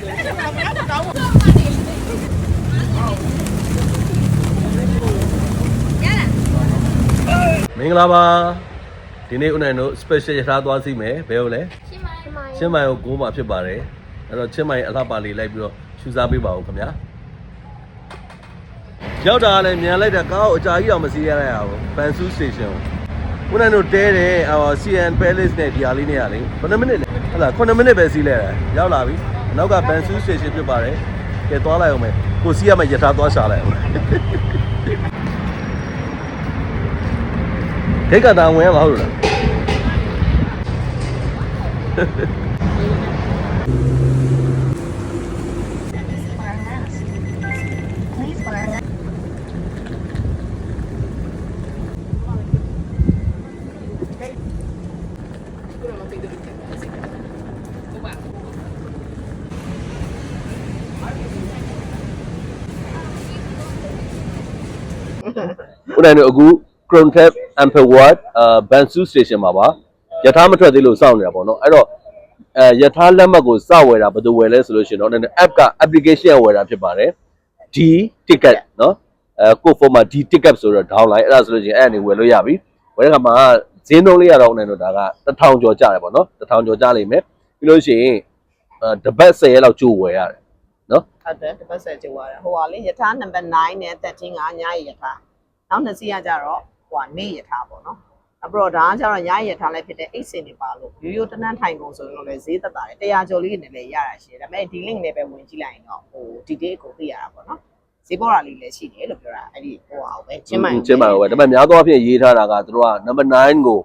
မင်္ဂလာပါဒီနေ့ဦးနိုင်တို့ special ရထားသွားစီမယ်ဘယ်လိုလဲရှင်းပါရဲ့ချင်းမိုင်ကိုကိုးမှာဖြစ်ပါတယ်အဲ့တော့ချင်းမိုင်အလှပါလေးလိုက်ပြီးတော့ရှူစားပေးပါဦးခင်ဗျာရောက်တာကလည်းမြန်လိုက်တာကားကိုအကြာကြီးတော့မစီးရရဘူးပန်ဆူးစတေရှင်ကိုဦးနိုင်တို့တဲတယ်အော် CN Palace နဲ့ဒီဟာလေးနဲ့ရလေဘယ်နှမိနစ်လဲဟုတ်လား9မိနစ်ပဲစီးလဲတာရောက်လာပြီ အနောက်ကပန်ဆူးစတေရှင်ဖြစ်ပါတယ်ကဲသွားလိုက်အောင်မယ်ကိုစီးရမယ့်ရထားသွားရှာလိုက်အောင်ဒိတ်ကတာဝင်ရမှာဟုတ်လား ဦးနိုင်တို့အခု Chrome Tab Amperwatt အာ Bansu Station မှာပါယထာမထွက်သေးလို့စောင့်နေတာပေါ့နော်အဲ့တော့အဲယထာလက်မှတ်ကိုစဝယ်တာဘယ်သူဝယ်လဲဆိုလို့ရှိရင်တော့နည်းနည်း app က application ဝယ်တာဖြစ်ပါတယ် D ticket နော်အဲကိုဖုန်းမှာ D ticket ဆိုတော့ downline အဲ့ဒါဆိုလို့ရှိရင်အဲ့အနေဝယ်လို့ရပြီဝယ်တဲ့ခါမှာဈေးနှုန်းလေးရတော့ဦးနိုင်တို့ဒါက1000ကျော်ကျတယ်ပေါ့နော်1000ကျော်ကျလိမ့်မယ်ပြီးလို့ရှိရင်အဲတစ်ပတ်10ရက်လောက်ကြိုးဝယ်ရတယ်နော်ဟုတ်တယ်တစ်ပတ်ဆက်ကြွားတယ်ဟိုဟာလေယထာနံပါတ်9နဲ့13ကညာရယထာ နောက်နှစ်စီးကကြတော့ဟိုဟာနေယထာပေါ့နော်အပတော့ဒါကကြတော့ညာယထာလည်းဖြစ်တဲ့အိတ်စင်တွေပါလို့ရိုးရိုးတနန်းထိုင်ကုန်ဆိုရင်တော့လေဈေးသက်သာတယ်တရားကျော်လေးနဲ့လည်းရတာရှိတယ်ဒါပေမဲ့ဒီ link နဲ့ပဲဝင်ကြည့်လိုက်ရင်တော့ဟိုဒီ day ကိုသိရတာပေါ့နော်ဈေးပေါ်တာလေးလည်းရှိတယ်လို့ပြောတာအဲ့ဒီဟိုဟာပဲချင်းမိုင်ချင်းမိုင်ပဲဒါပေမဲ့များသောအားဖြင့်ရေးထားတာကသူတို့က number 9ကို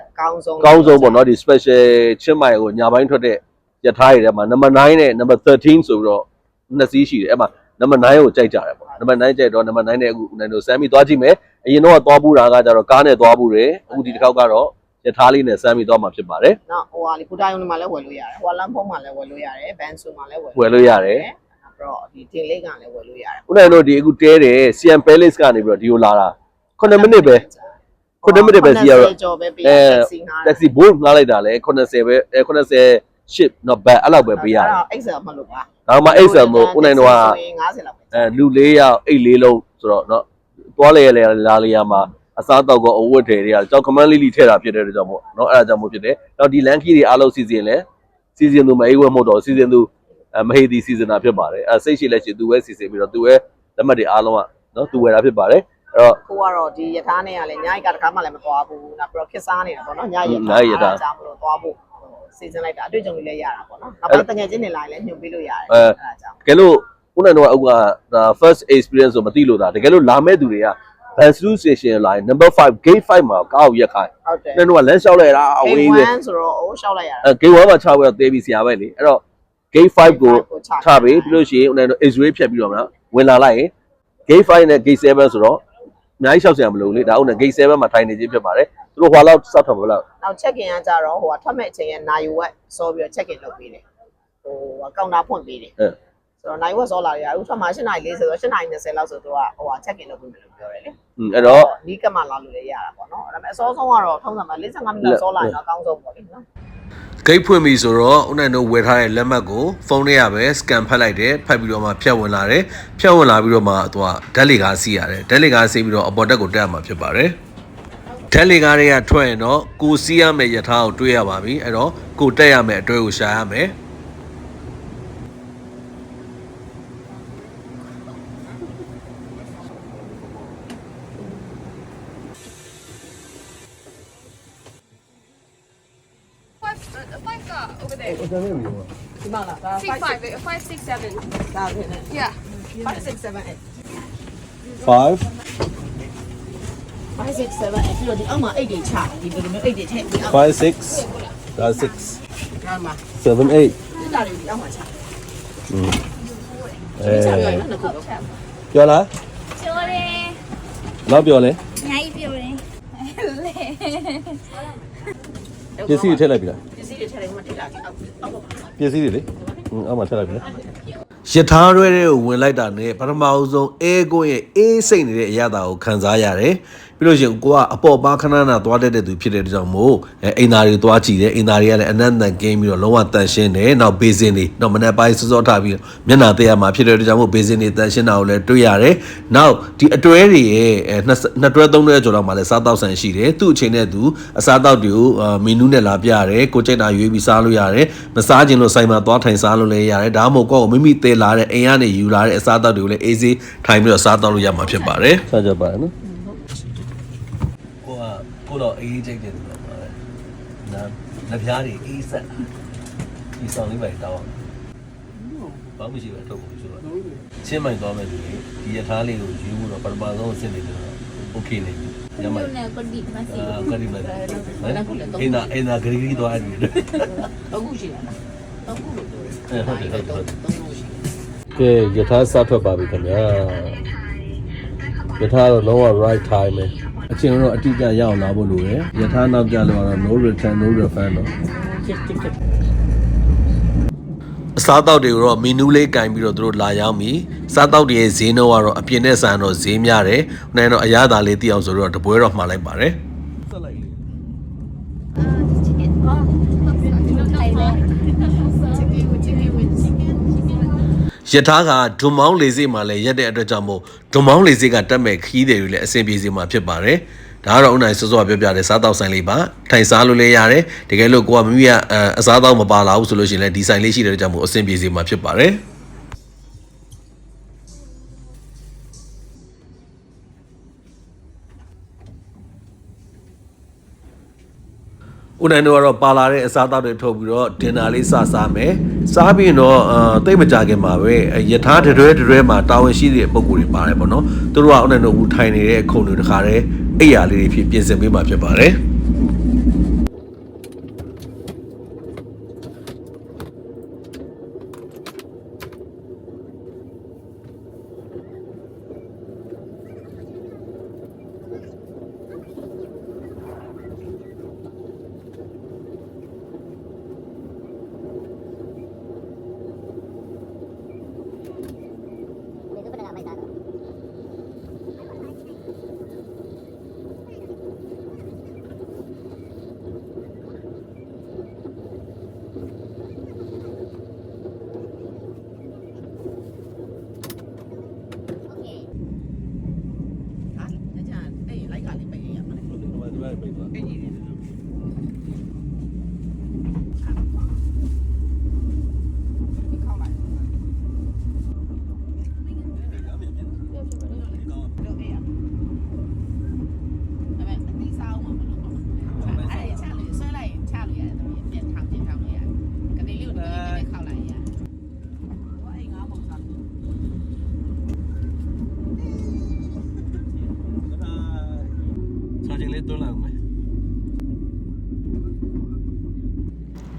အကောင်းဆုံးအကောင်းဆုံးပေါ့နော်ဒီ special ချင်းမိုင်ကိုညာပိုင်းထွက်တဲ့ယထာတွေထဲမှာ number 9နဲ့ number 13ဆိုပြီးတော့နှစ်စီးရှိတယ်အဲ့မှာ number 9ကိုကြိုက်ကြတယ်ပေါ့ number 9ကြိုက်တော့ number 9နဲ့အခုနိုင်တို့ဆမ်းပြီးသွားကြည့်မယ်အရင်တော့သွားဘူးတာကကြတော့ကားနဲ့သွားဘူးတယ်အခုဒီတစ်ခေါက်ကတော့ယထာလေးနဲ့ဆမ်းပြီးသွားမှာဖြစ်ပါတယ်နော်ဟိုဟာလေပူတာယုံတွေမှာလည်းဝယ်လို့ရတယ်ဟိုဟာလမ်းဖုံးမှာလည်းဝယ်လို့ရတယ်ဘန်ဆူမှာလည်းဝယ်ဝယ်လို့ရတယ်အဲ့တော့ဒီတင်လေးကလည်းဝယ်လို့ရတယ်ခုနကတို့ဒီအခုတဲတယ် CM Palace ကနေပြီးတော့ဒီကိုလာတာ9မိနစ်ပဲ9မိနစ်ပဲစီးရတော့ကျော်ပဲပေးအဲတက်စီငါ taxi board ငှားလိုက်တာလဲ80ပဲအဲ80 ship not bad အဲ့လောက်ပဲပေးရတယ် အဲ့တော့ Excel မလို့ပါ ဒါမှ Excel မို့ဦးနိုင်တော့က 50လောက်ပဲ အဲလူ၄ယောက်အိတ်လေးလုံးဆိုတော့เนาะသွားလေလေလာလေရမှာအစားတောက်ကောအဝတ်တွေတွေကကြောက်ခမန်းလေးလေးထည့်တာဖြစ်တဲ့အတွက်ကြောင့်မို့เนาะအဲ့ဒါကြောင့်မို့ဖြစ်တယ်။နောက်ဒီလန်ခီတွေအားလုံးစီစဉ်လဲစီစဉ်သူမအေးဝဲမဟုတ်တော့စီစဉ်သူအမဟေဒီစီစဉ်တာဖြစ်ပါတယ်။အဲစိတ်ရှိလက်ရှိသူပဲစီစဉ်ပြီးတော့သူပဲလက်မှတ်တွေအားလုံးကเนาะသူဝယ်တာဖြစ်ပါတယ်။အဲ့တော့ ကိုကတော့ဒီယထာနဲ့ကလည်းညာရီကတခါမှလည်းမသွားဘူးနောက်ပြီးတော့ခစ်စားနေတာပေါ့နော်ညာရီ ညာရီယထာ ကြောင့်မလို့သွားဖို့ စီစဉ်လိုက်တာအတွေ့အကြုံတွေလည်းရတာပေါ့နော်နောက်ပိုင်းတငယ်ချင်းတွေလာရင်လည်းညှို့ပေးလို့ရတယ်အဲအဲ့ဒါကြောင့်တကယ်လို့ဦးနိုင်တော့ကအခုကဒါ first experience ဆိုမသိလို့ဒါတကယ်လို့လာမဲ့သူတွေက Bansu station လာရင် number 5 gate 5မှာကားကိုရက်ခိုင်းဟုတ်တယ်။အဲ့တော့လမ်းလျှောက်လိုက်တာအဝေးပဲ1ဆိုတော့အိုးရှောက်လိုက်ရတာအဲ gate 1မှာချပြီးတော့သေးပြီဆရာပဲလေအဲ့တော့ gate 5ကိုချပြီးပြီးလို့ရှိရင်ဦးနိုင်တို့ Israel ဖြတ်ပြီးတော့မလားဝင်လာလိုက်ရင် gate 5နဲ့ gate 7ဆိုတော့အများကြီးလျှောက်ဆရာမလိုဘူးလေဒါဦးနဲ့ gate 7မှာထိုင်နေခြင်းဖြစ်ပါတယ်သူတို့ဟွာလောက်စောက်ထောင်မလား နောက် check in ကကြတော့ဟိုကထွက်မဲ့အချိန်ရဲ့နိုင်ဝက်စောပြီးတော့ check in လုပ်ပေးတယ်ဟိုကောင်တာဖွင့်ပေးတယ်အဲဆိုတော့နိုင်ဝက်စောလာရအခုထွက်မှာ8နိုင်40ဆိုတော့8နိုင်20လောက်ဆိုတော့ဟိုက check in လုပ်ပေးမယ်လို့ပြောတယ်လေอืมအဲ့တော့နီးကမှလာလို့လည်းရတာပေါ့နော်ဒါပေမဲ့အစောဆုံးကတော့ထုံးစံမှာ45မိနစ်စောလာရင်တော့အကောင်းဆုံးပေါ့လေနော်ဂိတ်ဖွင့်ပြီဆိုတော့ဦးနိုင်တို့ဝယ်ထားတဲ့လက်မှတ်ကိုဖုန်းထဲရပဲ scan ဖတ်လိုက်တယ်ဖတ်ပြီးတော့မှဖြတ်ဝင်လာတယ်ဖြတ်ဝင်လာပြီးတော့မှသူကဓာတ်လေကားစီးရတယ်ဓာတ်လေကားစီးပြီးတော့အပေါ်တက်ကိုတက်ရမှာဖြစ်ပါတယ် ဓာတ်လေကားတွေကထွက်ရင်တော့ကိုစီးရမယ့်ယထာကိုတွေးရပါပြီအဲ့တော့ကိုတက်ရမယ့်အတွဲကိုရှာရမယ် Five, uh, five star over there. ဒီမှာလားဒါ Six, five, uh, five, six, seven. ဒါဖြစ်နေ Yeah. 5 6 7 8 5 5 6 7အဲ့ဒီလိုဒီအောက်မှာ8တွေချဒီလိုမျိုး8တွေထည့်ဒီအောက်5 6ဒါ6ကမ်းမှာ7 8တက်တာတွေဒီအောက်မှာချအဲချပြရအောင်နော်ခုတော့ပြောလားကျော်တယ်လောက်ပြောလဲအများကြီးပြောတယ်လေပစ္စည်းတွေထည့်လိုက်ပြီလားပစ္စည်းတွေထည့်လိုက်မှတိလာအောက်အောက်ပါ ပစ္စည်းတွေလေဟင်းအမှထည့်လိုက်ပြီလား ရထားရဲတွေကိုဝင်လိုက်တာနဲ့ပထမအဦးဆုံးအဲကိုယ့်ရဲ့အေးစိတ်နေတဲ့အရာတာကိုခံစားရတယ် ပြီးလို့ရှိရင်ကိုကအပေါ်ပါခဏနာသွားတတ်တဲ့သူဖြစ်တဲ့အတွက်ကြောင့်မို့အဲအိမ်သားတွေသွားကြည့်တယ်အိမ်သားတွေကလည်းအနက်နက်ကင်းပြီးတော့လုံးဝတန်ရှင်းတယ်နောက်ဘေးစင်တွေနောက်မနက်ပိုင်းစောစောထားပြီးတော့မျက်နှာသေးရမှာဖြစ်တဲ့အတွက်ကြောင့်မို့ဘေးစင်တွေတန်ရှင်းတာကိုလည်းတွေ့ရတယ်နောက်ဒီအတွဲတွေရဲ့အဲနှစ်နှစ်တွဲသုံးတွဲကျော်တော့မှလည်းစားတော့ဆန်ရှိတယ်သူ့အချိန်နဲ့သူအစားတော့တွေကိုအာမီနူးနဲ့လာပြရတယ်ကိုကြိုက်တာရွေးပြီးစားလို့ရတယ်မစားခြင်းလို့ဆိုင်မှာသွားထိုင်စားလို့လည်းရတယ်ဒါမှမဟုတ်ကိုယ့်ကိုမိမိသေးလာတဲ့အိမ်ကနေယူလာတဲ့အစားတော့တွေကိုလည်းအေးစေးထိုင်ပြီးတော့စားတော့လို့ရမှာဖြစ်ပါတယ်စားကြပါနော်ကို ကိုတော့အေးကြိုက်တယ်သူကနာလက်ပြားတွေအေးဆက်ဒီဆောင်လေးပဲတောင်းဘာမှရှိပဲထုတ်ဖို့ဆိုတော့ချင်းမိုင်သွားမယ်ဆိုရင်ဒီရထားလေးကိုယူဖို့တော့ပထမဆုံးအဆင့်လေးတော့ okay နေပြီညမိုင်ကတိမစီကတိမစီအင်းနာအင်းနာဂရီဂရီသွားတယ်အခုရှိလားအခုလို့ပြောတယ်ဟုတ်တယ်ဟုတ်တယ်ကဲယထာစထွက်ပါပြီခင်ဗျာယထာတော့လုံးဝ right time ပဲ အချိန်တော့အတိအကျရအောင်လာဖို့လိုတယ်ယထာနောက်ကြလို့ကတော့ no return no refund တော့အစားတောက်တွေကိုတော့မီနူးလေးကင်ပြီးတော့သူတို့လာရောက်ပြီ။စားတောက်တွေရဲ့ဈေးနှုန်းကတော့အပြင်နဲ့ဆန်တော့ဈေးများတယ်။နိုင်တော့အရသာလေးသိအောင်ဆိုတော့တပွဲတော့မှားလိုက်ပါတယ်။ ယထာကဒွန်မောင်းလေစိတ်မှာလည်းရက်တဲ့အတွက်ကြောင့်မို့ဒွန်မောင်းလေစိတ်ကတက်မဲ့ခီးတွေလည်းအဆင်ပြေစေမှာဖြစ်ပါတယ်။ဒါကတော့ဥနိုင်စောစောပြောပြတဲ့စားတောက်ဆိုင်လေးပါ။ထိုင်စားလို့လည်းရတယ်။တကယ်လို့ကိုကမိမိကအစားတောက်မပါလာဘူးဆိုလို့ရှိရင်လည်းဒီဆိုင်လေးရှိတဲ့အတွက်ကြောင့်မို့အဆင်ပြေစေမှာဖြစ်ပါတယ်။ ဦးနိုင်တို့ကတော့ပါလာတဲ့အစားအသောက်တွေထုတ်ပြီးတော့ဒင်နာလေးစစားမယ်စားပြီးရင်တော့အာတိတ်မကြခင်မှာပဲယထာတရွဲတရွဲမှာတာဝန်ရှိတဲ့ပုံကိုယ်တွေပါတယ်ပေါ့နော်သူတို့ကဦးနိုင်တို့ဦးထိုင်နေတဲ့ခုံတွေတခါတည်းအိယာလေးတွေဖြစ်ပြင်ဆင်ပေးမှာဖြစ်ပါတယ် ဟာညညအဲ့လိုက်ကလေးပဲရမှာလေအဲ့ဒီခေါက်လိုက်တော့အေးရဒါပေမဲ့အတိစားအောင်မလုပ်တော့အဲ့ဒါချလို့ဆွဲလိုက်ရင်ချလို့ရတယ်တော့ပြန်ထောင်ပြန်ထောင်လို့ရတယ်ကနေလေးကိုတကယ်ခေါက်လိုက်ရဟိုအိမ်ငါပုံစား စားခြင်းလေးတွန်းလိုက်အောင်မယ်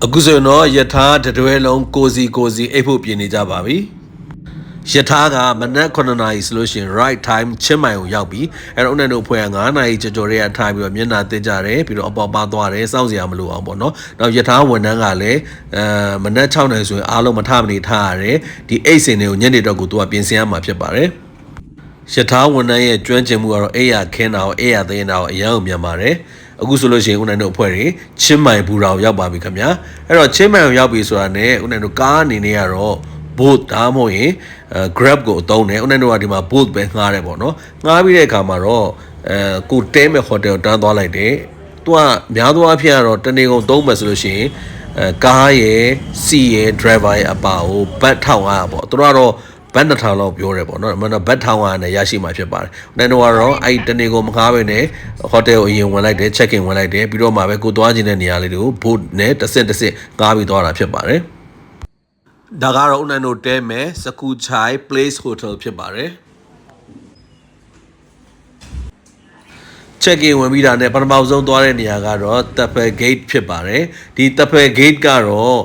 အခုဆိုရင်တော့ယထာတရွဲလုံးကိုစီကိုစီအိပ်ဖို့ပြင်နေကြပါပြီယထာကမနက်9နာရီဆိုလို့ရှိရင် right time ချင်းမိုင်ကိုရောက်ပြီအဲ့တော့ဦးနဲ့တို့ဖွဲ့က9နာရီကြော်ကြော်တွေကထားပြီးတော့မျက်နှာတင်ကြတယ်ပြီးတော့အပေါ်ပါသွားတယ်စောင့်စရာမလိုအောင်ပေါ့နော်နောက်ယထာဝန်ထမ်းကလည်းအဲမနက်6နာရီဆိုရင်အားလုံးမထမနေထားရတယ်ဒီအိတ်စင်တွေကိုညနေတော့ကိုသူကပြင်ဆင်ရမှာဖြစ်ပါတယ်ယထာဝန်ထမ်းရဲ့ကျွမ်းကျင်မှုကတော့အေးရခင်းတာကိုအေးရသိရင်တာကိုအရန်ကိုမြန်ပါတယ် အခုဆိုလို့ရှိရင်ဦးနိုင်တို့အဖွဲ့တွေချင်းမိုင်ဘူရာကိုရောက်ပါပြီခင်ဗျာအဲ့တော့ချင်းမိုင်ကိုရောက်ပြီဆိုတာနဲ့ဦးနိုင်တို့ကားအနေနဲ့ကတော့ boat ဒါမှမဟုတ်ရင်အဲ grab ကိုအသုံးတယ်ဦးနိုင်တို့ကဒီမှာ boat ပဲငှားတယ်ပေါ့နော်ငှားပြီးတဲ့အခါမှာတော့အဲကိုတဲမဲ့ hotel ကိုတန်းသွားလိုက်တယ်သူကများသောအားဖြင့်ကတော့တနေကုန်သုံးမယ်ဆိုလို့ရှိရင်အဲကားရယ်စီရယ် driver ရဲ့အပါကိုဘတ်1500ပေါ့သူတို့ကတော့ ဘတ်2000လောက်ပြောတယ်ပေါ့နော်အမှန်တော့ဘတ်1000နဲ့ရရှိမှာဖြစ်ပါတယ်။နိုင်တော့ကတော့အဲ့ဒီတနေကိုမကားပဲနဲ့ဟိုတယ်ကိုအရင်ဝင်လိုက်တယ် check in ဝင်လိုက်တယ်ပြီးတော့မှပဲကိုသွားခြင်းတဲ့နေရာလေးတွေကို boat နဲ့တစ်ဆင့်တစ်ဆင့်ကားပြီးသွားတာဖြစ်ပါတယ်။ဒါကတော့ဦးနိုင်တို့တဲမဲ့စကူချိုင် place hotel ဖြစ်ပါတယ်။ check in ဝင်ပြီးတာနဲ့ပထမဆုံးသွားတဲ့နေရာကတော့ Tapper Gate ဖြစ်ပါတယ်ဒီ Tapper Gate ကတော့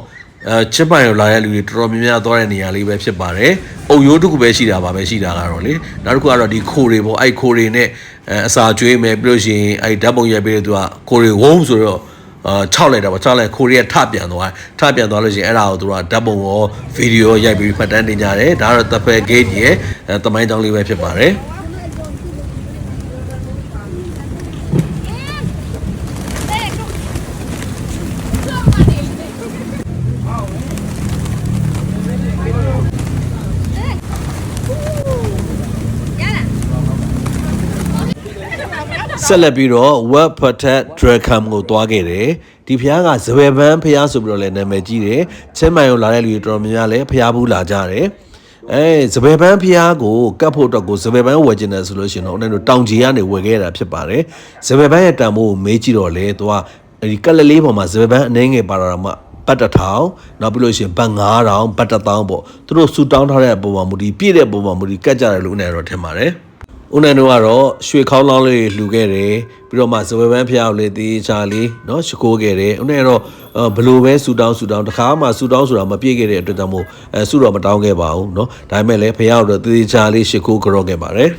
အဲချစ်ပိုင်ကိုလာတဲ့လူတွေတော်တော်များများသွားတဲ့နေရာလေးပဲဖြစ်ပါတယ်။အုံရိုးတစ်ခုပဲရှိတာပါပဲရှိတာကတော့လေနောက်တစ်ခုကတော့ဒီခိုတွေပေါ့အဲ့ခိုတွေနဲ့အဲအစာကျွေးမယ်ပြီးလို့ရှိရင်အဲ့ဓာတ်ပုံရိုက်ပေးတဲ့သူကခိုတွေဝုန်းဆိုတော့အာ6လိုက်တာပေါ့6လိုက်ခိုရီးကထပြန်သွားထပြန်သွားလို့ရှိရင်အဲ့ဒါကိုသူကဓာတ်ပုံရောဗီဒီယိုရိုက်ပြီးမှတ်တမ်းတင်ကြတယ်ဒါကတော့ Tapper Gate ရဲ့အဲတမိုင်းတောင်းလေးပဲဖြစ်ပါတယ် ဆက်လက်ပြီးတော့ Web Patat Dragon ကိုတွားခဲ့တယ်ဒီဖျားကဇပယ်ပန်းဖျားဆိုပြီးတော့လည်းနာမည်ကြီးတယ်ချင်းမိုင်ကိုလာတဲ့လူတွေတော်တော်များများလည်းဖျားဘူးလာကြတယ်အဲဇပယ်ပန်းဖျားကိုကတ်ဖို့အတွက်ကိုဇပယ်ပန်းဝယ်ကျင်တယ်ဆိုလို့ရှိရင်တော့အဲ့တို့တောင်ကြီးကနေဝယ်ခဲ့တာဖြစ်ပါတယ်ဇပယ်ပန်းရဲ့တန်ဖိုးကိုမေးကြည့်တော့လေသူကဒီကက်လက်လေးပေါ်မှာဇပယ်ပန်းအနှဲငယ်ပါတော့မှပတ်တစ်ထောင်နောက်ပြီးလို့ရှိရင်ပတ်9000ပတ်တစ်သောင်းပေါ့သူတို့ဆူတောင်းထားတဲ့ပုံမှာမူဒီပြည့်တဲ့ပုံမှာမူဒီကတ်ကြတယ်လို့နဲ့တော့ထင်ပါတယ် ဦးနိုင်တို့ကတော့ရွှေခေါင်းလောင်းလေးလှူခဲ့တယ်ပြီးတော့မှဇဝဲပန်းဖျားကိုလေးတေးချာလေးเนาะရှိခိုးခဲ့တယ်ဦးနိုင်ကတော့အဲဘလို့ပဲဆူတောင်းဆူတောင်းတခါမှဆူတောင်းဆိုတာမပြည့်ခဲ့တဲ့အတွက်ကြောင့်မို့အဲဆူတော့မတောင်းခဲ့ပါဘူးเนาะဒါပေမဲ့လည်းဖျားကိုတော့တေးချာလေးရှိခိုးကြောခဲ့ပါတယ်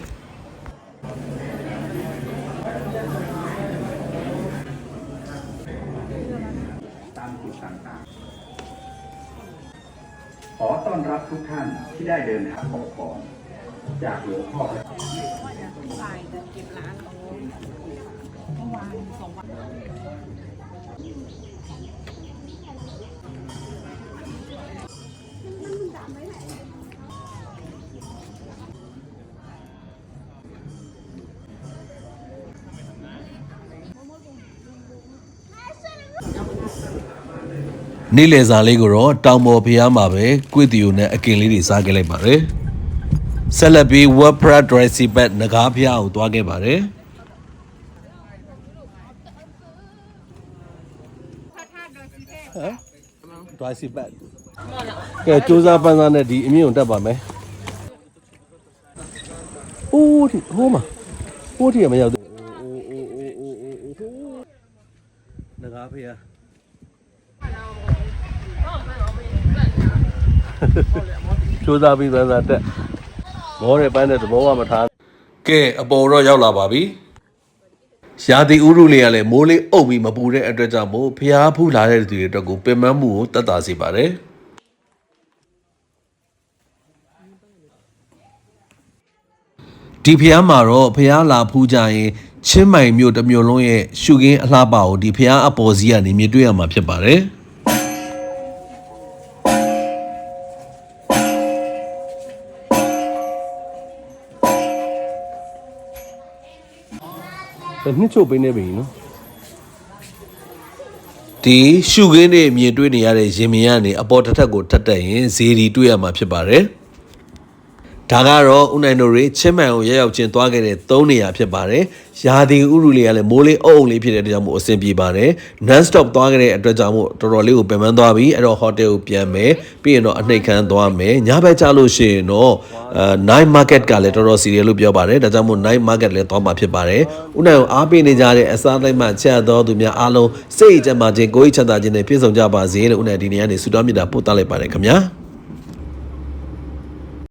နေ့လယ်စာလေးကိုတော့တောင်ပေါ်ဖျားမှာပဲကွေ့တီယိုနဲ့အကင်လေးတွေစားခဲ့လိုက်ပါတယ်ဆက်လက်ပြီး WordPress Dressy Pad ငကားဖျားကိုသွားခဲ့ပါတယ် Dressy Pad ကဲစူးစမ်းပန်းစားနဲ့ဒီအမြင့်ကိုတက်ပါမယ်အိုးဒီဟိုးမှာဟိုးထီကမရောက် စူးစမ်းပြီးသန်းစားတက်မောတဲ့ပန်းတဲ့သဘောကမထားကဲအပေါ်တော့ရောက်လာပါပြီရာသီဥတုလေးကလည်းမိုးလေးအုပ်ပြီးမပူတဲ့အတွက်ကြောင့်မို့ဖျားဖူးလာတဲ့သူတွေအတွက်ကိုပင်မမှုကိုတတ်တာစေပါတယ်ဒီဖျားမှာတော့ဖျားလာဖူးကြရင်ချင်းမိုင်မြို့တစ်မြို့လုံးရဲ့ရှုခင်းအလှပကိုဒီဖျားအပေါ်စီးကနေမြင်တွေ့ရမှာဖြစ်ပါတယ် နှစ်ချုပ်ပေးနေပြီနော်ဒီရှုခင်းတွေမြင်တွေ့နေရတဲ့ရင်မြင်ကနေအပေါ်တစ်ထက်ကိုထက်တက်ရင်ဇေဒီတွေ့ရမှာဖြစ်ပါတယ် ဒါကတော့ဦးနိုင်တို့တွေချင်းမှန်ကိုရောက်ရောက်ချင်းသွားခဲ့တဲ့၃နေရာဖြစ်ပါတယ်။ရာသီဥတုလေးကလည်းမိုးလေးအုပ်အုပ်လေးဖြစ်တဲ့အတွက်ကြောင့်မို့အဆင်ပြေပါတယ်။ non stop သွားခဲ့တဲ့အတွက်ကြောင့်မို့တော်တော်လေးကိုပင်ပန်းသွားပြီ။အဲ့တော့ hotel ကိုပြန်မယ်။ပြီးရင်တော့အနှိတ်ခမ်းသွားမယ်။ညဘက်ကျလို့ရှိရင်တော့အဲ night market ကလည်းတော်တော် serious လို့ပြောပါတယ်။ဒါကြောင့်မို့ night market လည်းသွားမှာဖြစ်ပါတယ်။ဦးနိုင်ကိုအားပေးနေကြတဲ့အစားလိုက်မှချက်တော်သူများအားလုံးစိတ်ကြမ်းမှခြင်းကိုယ်ချမ်းသာခြင်းနဲ့ပြည့်စုံကြပါစေလို့ဦးနိုင်ဒီနေ့ကနေဆုတောင်းမေတ္တာပို့သလိုက်ပါတယ်ခင်ဗျာ။